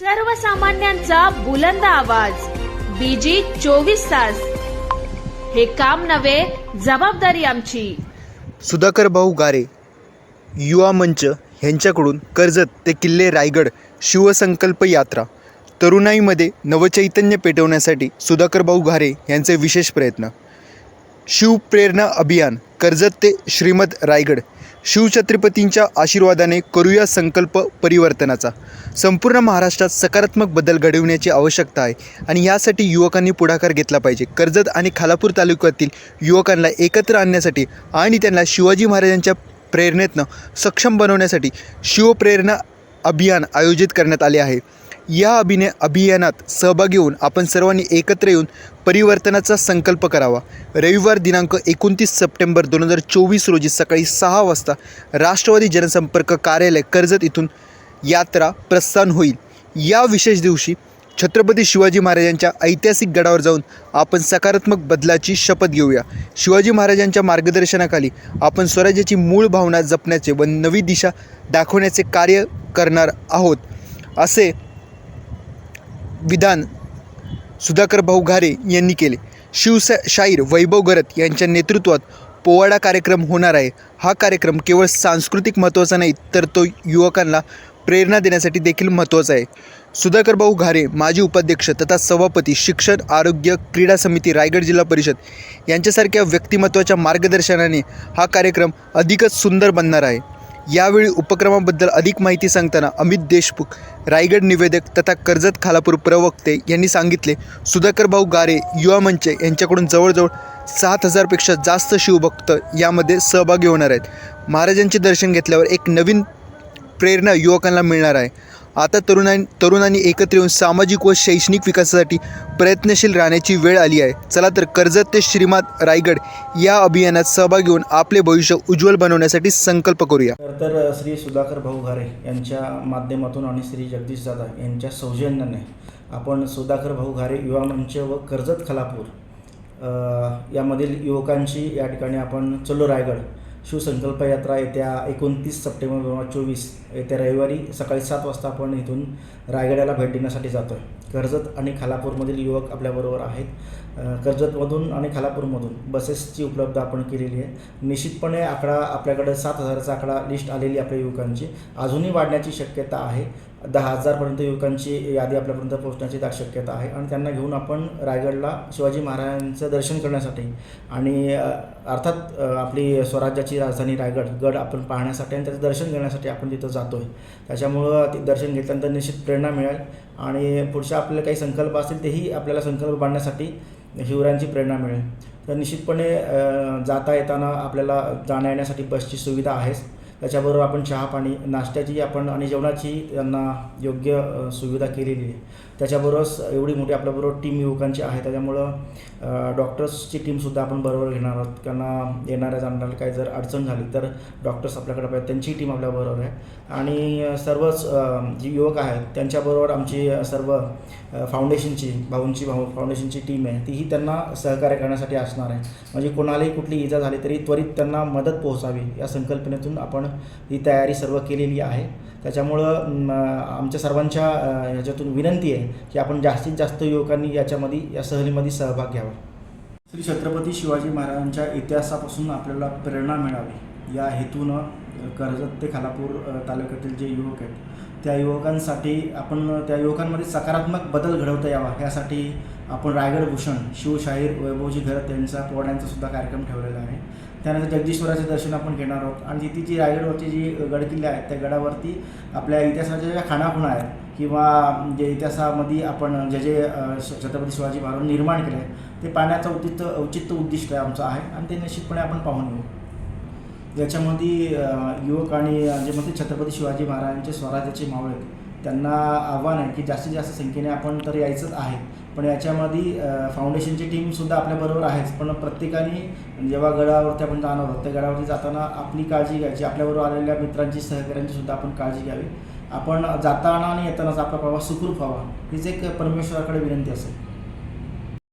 सर्वसामान्यांचा बुलंद आवाज. बीजी चोवीस तास. हे काम नव्हे जबाबदारी आमची. सुधाकर भाऊ गारे युवा मंच ह्यांच्याकडून कर्जत ते किल्ले रायगड शिवसंकल्प यात्रा. तरुणाईमध्ये नवचैतन्य पेटवण्यासाठी सुधाकर भाऊ घारे यांचे विशेष प्रयत्न. शिवप्रेरणा अभियान कर्जत ते श्रीमद रायगड. शिवछत्रपतींच्या आशीर्वादाने करूया संकल्प परिवर्तनाचा. संपूर्ण महाराष्ट्रात सकारात्मक बदल घडविण्याची आवश्यकता आहे आणि यासाठी युवकांनी पुढाकार घेतला पाहिजे. कर्जत आणि खालापूर तालुक्यातील युवकांना एकत्र आणण्यासाठी आणि त्यांना शिवाजी महाराजांच्या प्रेरणेतनं सक्षम बनवण्यासाठी शिवप्रेरणा अभियान आयोजित करण्यात आले आहे. या अभिनय अभियानात सहभागी होऊन आपण सर्वांनी एकत्र येऊन परिवर्तनाचा संकल्प करावा. रविवार दिनांक एकोणतीस सप्टेंबर दोन हजार चोवीस रोजी सकाळी सहा वाजता राष्ट्रवादी जनसंपर्क कार्यालय कर्जत इथून यात्रा प्रस्थान होईल. या विशेष दिवशी छत्रपती शिवाजी महाराजांच्या ऐतिहासिक गडावर जाऊन आपण सकारात्मक बदलाची शपथ घेऊया. शिवाजी महाराजांच्या मार्गदर्शनाखाली आपण स्वराज्याची मूळ भावना जपण्याचे व नवी दिशा दाखवण्याचे कार्य करणार आहोत. असे विधान सुधाकर भाऊ घारे यांनी केले. शिवशाहीर वैभव गरत यांच्या नेतृत्वात पोवाडा कार्यक्रम होणार आहे. हा कार्यक्रम केवळ सांस्कृतिक महत्त्वाचा नाही तर तो युवकांना प्रेरणा देण्यासाठी देखील महत्त्वाचा आहे. सुधाकर भाऊ घारे माजी उपाध्यक्ष तथा सभापती शिक्षण आरोग्य क्रीडा समिती रायगड जिल्हा परिषद यांच्यासारख्या व्यक्तिमत्वाच्या मार्गदर्शनाने हा कार्यक्रम अधिकच सुंदर बनणार आहे. यावेळी उपक्रमाबद्दल अधिक माहिती सांगताना अमित देशमुख रायगड निवेदक तथा कर्जत खालापूर प्रवक्ते यांनी सांगितले सुधाकर भाऊ गारे युवा मंच यांच्याकडून जवळजवळ सात हजारपेक्षा जास्त शिवभक्त यामध्ये सहभागी होणार आहेत. महाराजांचे दर्शन घेतल्यावर एक नवीन प्रेरणा युवकांना मिळणार आहे. आता तरुणां तरुणांनी एकत्र येऊन सामाजिक व शैक्षणिक विकासासाठी प्रयत्नशील राहण्याची वेळ आली आहे. चला तर कर्जत ते श्रीमात रायगड या अभियानात सहभाग घेऊन आपले भविष्य उज्ज्वल बनवण्यासाठी संकल्प करूया. तर श्री सुधाकर भाऊ घारे यांच्या माध्यमातून आणि श्री जगदीश दादा यांच्या सौजन्याने आपण सुधाकर भाऊ घारे युवा मंच व कर्जत खलापूर यामधील युवकांची या ठिकाणी आपण चलो रायगड. शिवसंकल्प यात्रा येत्या एकोणतीस सप्टेंबर दोन हजार चोवीस येत्या रविवारी सकाळी सात वाजता आपण इथून रायगडाला भेट देण्यासाठी जातो आहे कर्जत आणि खालापूरमधील युवक आपल्याबरोबर आहेत. कर्जतमधून आणि खालापूरमधून बसेसची उपलब्ध आपण केलेली आहे. निश्चितपणे आकडा आपल्याकडे सात हजाराचा आकडा लिस्ट आलेली आपल्या युवकांची. अजूनही वाढण्याची शक्यता आहे. दहा हजारपर्यंत युवकांची यादी आपल्यापर्यंत पोहोचण्याची दाट शक्यता आहे. आणि त्यांना घेऊन आपण रायगडला शिवाजी महाराजांचं दर्शन करण्यासाठी आणि अर्थात आपली स्वराज्याची राजधानी रायगड गड आपण पाहण्यासाठी आणि त्याचं दर्शन घेण्यासाठी आपण तिथं जातो आहे त्याच्यामुळं ते दर्शन घेतल्यानंतर निश्चित प्रेरणा मिळेल आणि पुढच्या आपले काही संकल्प असतील तेही आपल्याला संकल्प बांधण्यासाठी शिवरायांची प्रेरणा मिळेल. तर निश्चितपणे जाता येताना आपल्याला जाण्या येण्यासाठी बसची सुविधा आहेच. त्याच्याबरोबर आपण चहा पाणी नाश्त्याची आपण आणि जेवणाची त्यांना योग्य सुविधा केलेली आहे. त्याच्याबरोबर एवढी मोठी आपल्याबरोबर टीम युवकांची आहे. त्याच्यामुळं डॉक्टर्सची टीमसुद्धा आपण बरोबर घेणार आहोत. त्यांना येणाऱ्या जाणाऱ्या काही जर अडचण झाली तर डॉक्टर्स आपल्याकडे पाहिजे त्यांची टीम आपल्याबरोबर आहे. आणि सर्वच जी युवक आहेत त्यांच्याबरोबर आमची सर्व फाउंडेशनची भाऊंची भाऊ फाउंडेशनची टीम आहे. तीही त्यांना सहकार्य करण्यासाठी असणार आहे. म्हणजे कोणालाही कुठली इजा झाली तरी त्वरित त्यांना मदत पोहोचावी या संकल्पनेतून आपण ही तयारी सर्व केलेली आहे. त्याच्यामुळं आमच्या सर्वांच्या ह्याच्यातून विनंती आहे की आपण जास्तीत जास्त युवकांनी याच्यामध्ये या सहलीमध्ये सहभाग घ्यावा. श्री छत्रपती शिवाजी महाराजांच्या इतिहासापासून आपल्याला प्रेरणा मिळावी. या हेतूनं कर्जत ते खालापूर तालुक्यातील जे युवक आहेत त्या युवकांसाठी आपण त्या युवकांमध्ये सकारात्मक बदल घडवता यावा यासाठी आपण रायगड भूषण शिवशाहीर वैभवजी घरत यांचा पोवाड्यांचा सुद्धा कार्यक्रम ठेवलेला आहे. त्यानंतर जगदीश्वराचे दर्शन आपण घेणार आहोत. आणि तिथे जी रायगडवरची जी गडकिल्ले आहेत त्या गडावरती आपल्या इतिहासाच्या ज्या खाणाखुणा आहेत किंवा जे इतिहासामध्ये आपण जे जे छत्रपती शिवाजी महाराज निर्माण केले आहे ते पाहण्याचं औचित्य औचित्य उद्दिष्ट आमचं आहे. आणि ते निश्चितपणे आपण पाहून घेऊ. याच्यामध्ये युवक आणि जे म्हणते छत्रपती शिवाजी महाराजांचे स्वराज्याचे मावळे त्यांना आव्हान आहे की जास्तीत जास्त संख्येने आपण तर यायचंच आहे. पण याच्यामध्ये फाउंडेशनची टीमसुद्धा आपल्याबरोबर आहेच. पण प्रत्येकाने जेव्हा गडावरती आपण जाणार आहोत त्या गडावरती जाताना आपली काळजी घ्यायची. आपल्याबरोबर आलेल्या मित्रांची सहकाऱ्यांची सुद्धा आपण काळजी घ्यावी. आपण जाताना आणि येतानाच आपला प्रवास सुखरूप व्हावा. हीच एक परमेश्वराकडे विनंती असेल.